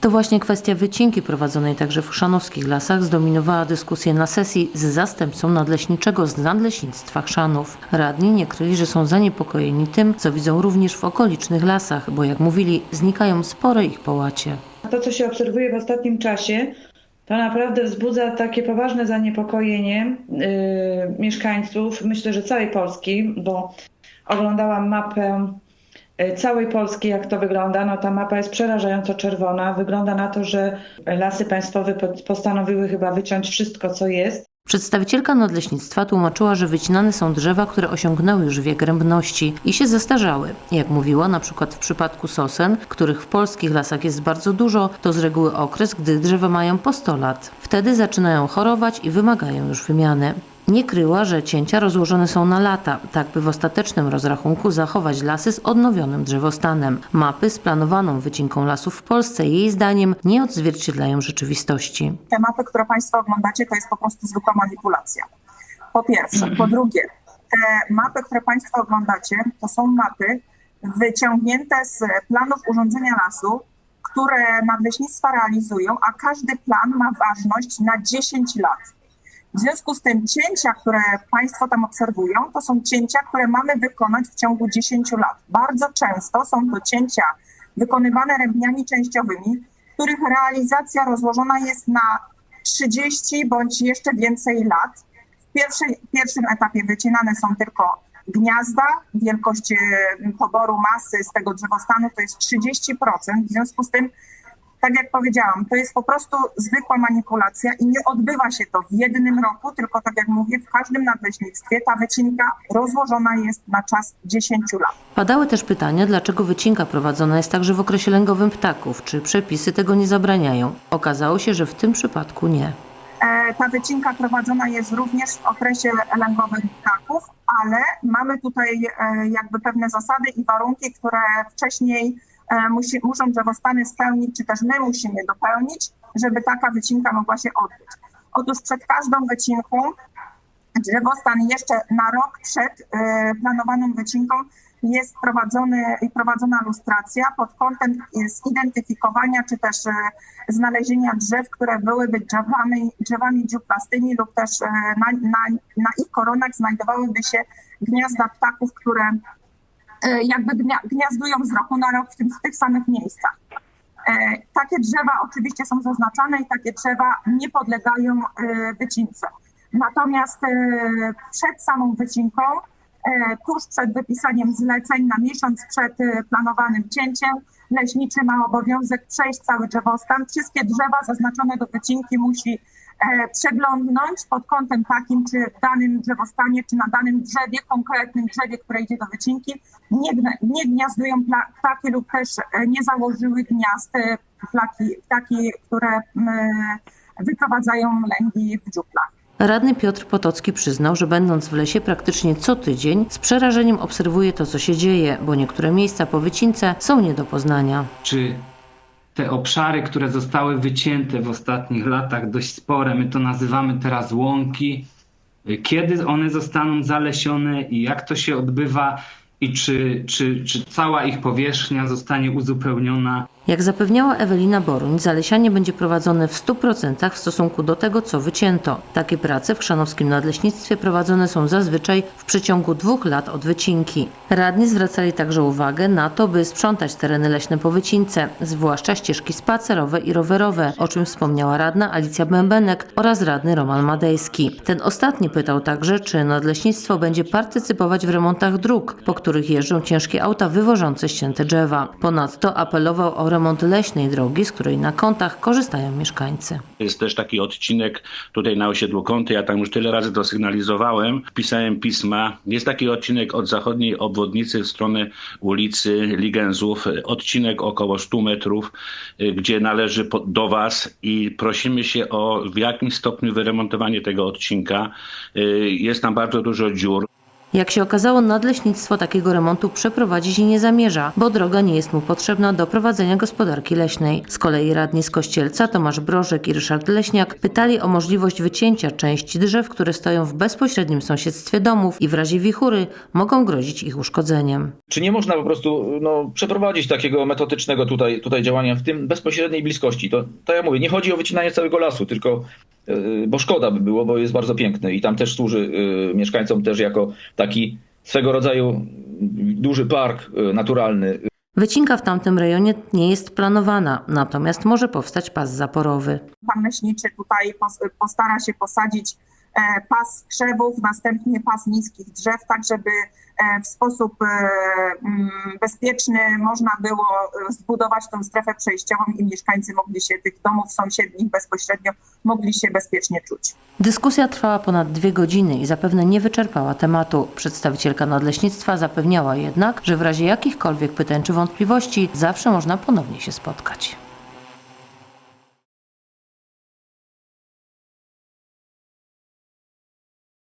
To właśnie kwestia wycinki prowadzonej także w chrzanowskich lasach zdominowała dyskusję na sesji z zastępcą nadleśniczego z Nadleśnictwa Chrzanów. Radni nie kryli, że są zaniepokojeni tym, co widzą również w okolicznych lasach, bo jak mówili, znikają spore ich połacie. To, co się obserwuje w ostatnim czasie, to naprawdę wzbudza takie poważne zaniepokojenie yy, mieszkańców, myślę, że całej Polski, bo oglądałam mapę całej Polski, jak to wygląda. No, ta mapa jest przerażająco czerwona. Wygląda na to, że lasy państwowe po- postanowiły chyba wyciąć wszystko, co jest. Przedstawicielka nadleśnictwa tłumaczyła, że wycinane są drzewa, które osiągnęły już wiek rębności i się zestarzały. Jak mówiła, na przykład w przypadku sosen, których w polskich lasach jest bardzo dużo, to z reguły okres, gdy drzewa mają po 100 lat. Wtedy zaczynają chorować i wymagają już wymiany. Nie kryła, że cięcia rozłożone są na lata, tak by w ostatecznym rozrachunku zachować lasy z odnowionym drzewostanem. Mapy z planowaną wycinką lasów w Polsce jej zdaniem nie odzwierciedlają rzeczywistości. te mapy, które Państwo oglądacie, to jest po prostu zwykła manipulacja. Po pierwsze. Po drugie, te mapy, które Państwo oglądacie, to są mapy wyciągnięte z planów urządzenia lasu, które nadleśnictwa realizują, a każdy plan ma ważność na 10 lat. W związku z tym cięcia, które Państwo tam obserwują, to są cięcia, które mamy wykonać w ciągu 10 lat. Bardzo często są to cięcia wykonywane rębniami częściowymi, których realizacja rozłożona jest na 30 bądź jeszcze więcej lat. W pierwszej, pierwszym etapie wycinane są tylko gniazda. Wielkość e, poboru masy z tego drzewostanu to jest 30%. W związku z tym, tak jak powiedziałam, to jest po prostu zwykła manipulacja i nie odbywa się to w jednym roku, tylko tak jak mówię, w każdym nadleśnictwie ta wycinka rozłożona jest na czas 10 lat. Padały też pytania, dlaczego wycinka prowadzona jest także w okresie lęgowym ptaków, czy przepisy tego nie zabraniają. Okazało się, że w tym przypadku nie. E, Ta wycinka prowadzona jest również w okresie lęgowym ptaków, ale mamy tutaj e, jakby pewne zasady i warunki, które wcześniej musi, muszą drzewostany spełnić, czy też my musimy dopełnić, żeby taka wycinka mogła się odbyć. Otóż przed każdą wycinką drzewostan jeszcze na rok przed e, planowaną wycinką jest prowadzony, prowadzona lustracja pod kątem e, zidentyfikowania czy też e, znalezienia drzew, które byłyby drzewami, drzewami dziuplastymi lub też e, na, na, na ich koronach znajdowałyby się gniazda ptaków, które e, jakby gnia, gniazdują z roku na rok w, tym, w tych samych miejscach. E, Takie drzewa oczywiście są zaznaczane i takie drzewa nie podlegają e, wycince. Natomiast e, przed samą wycinką, e, tuż przed wypisaniem zleceń, na miesiąc przed e, planowanym cięciem, leśniczy ma obowiązek przejść cały drzewostan. Wszystkie drzewa zaznaczone do wycinki musi e, przeglądnąć pod kątem takim, czy w danym drzewostanie, czy na danym drzewie, konkretnym drzewie, które idzie do wycinki, nie, nie gniazdują ptaki lub też e, nie założyły gniazd e, ptaki, ptaki które wyprowadzają lęgi w dziuplach. Radny Piotr Potocki przyznał, że będąc w lesie praktycznie co tydzień z przerażeniem obserwuje to, co się dzieje, bo niektóre miejsca po wycince są nie do poznania. czy te obszary, które zostały wycięte w ostatnich latach, dość spore, my to nazywamy teraz łąki, kiedy one zostaną zalesione i jak to się odbywa i czy, czy, czy cała ich powierzchnia zostanie uzupełniona Jak zapewniała Ewelina Boruń, zalesianie będzie prowadzone w 100% w stosunku do tego, co wycięto. Takie prace w Chrzanowskim Nadleśnictwie prowadzone są zazwyczaj w przeciągu dwóch lat od wycinki. Radni zwracali także uwagę na to, by sprzątać tereny leśne po wycince, zwłaszcza ścieżki spacerowe i rowerowe, o czym wspomniała radna Alicja Bębenek oraz radny Roman Madejski. Ten ostatni pytał także, czy Nadleśnictwo będzie partycypować w remontach dróg, po których jeżdżą ciężkie auta wywożące ścięte drzewa. Ponadto apelował o remont leśnej drogi, z której na kątach korzystają mieszkańcy. Jest też taki odcinek tutaj na osiedlu Kąty, ja tam już tyle razy to sygnalizowałem, pisałem pisma. Jest taki odcinek od zachodniej obwodnicy w stronę ulicy Ligenzów, odcinek około 100 metrów, y, gdzie należy do Was i prosimy się o w jakim stopniu wyremontowanie tego odcinka. Y, Jest tam bardzo dużo dziur. Jak się okazało, nadleśnictwo takiego remontu przeprowadzić nie zamierza, bo droga nie jest mu potrzebna do prowadzenia gospodarki leśnej. Z kolei radni z Kościelca Tomasz Brożek i Ryszard Leśniak pytali o możliwość wycięcia części drzew, które stoją w bezpośrednim sąsiedztwie domów i w razie wichury mogą grozić ich uszkodzeniem. Czy nie można po prostu no, przeprowadzić takiego metodycznego tutaj, tutaj działania w tym bezpośredniej bliskości? To, to ja mówię, nie chodzi o wycinanie całego lasu, tylko bo szkoda by było, bo jest bardzo piękny i tam też służy yy, mieszkańcom też jako taki swego rodzaju duży park naturalny. Wycinka w tamtym rejonie nie jest planowana, natomiast może powstać pas zaporowy. Pan leśniczy tutaj pos- postara się posadzić e, pas krzewów, następnie pas niskich drzew, tak żeby e, w sposób e, mm, bezpieczny można było e, zbudować tę strefę przejściową i mieszkańcy mogli się tych domów sąsiednich bezpośrednio mogli się bezpiecznie czuć. Dyskusja trwała ponad dwie godziny i zapewne nie wyczerpała tematu. Przedstawicielka nadleśnictwa zapewniała jednak, że w razie jakichkolwiek pytań czy wątpliwości zawsze można ponownie się spotkać.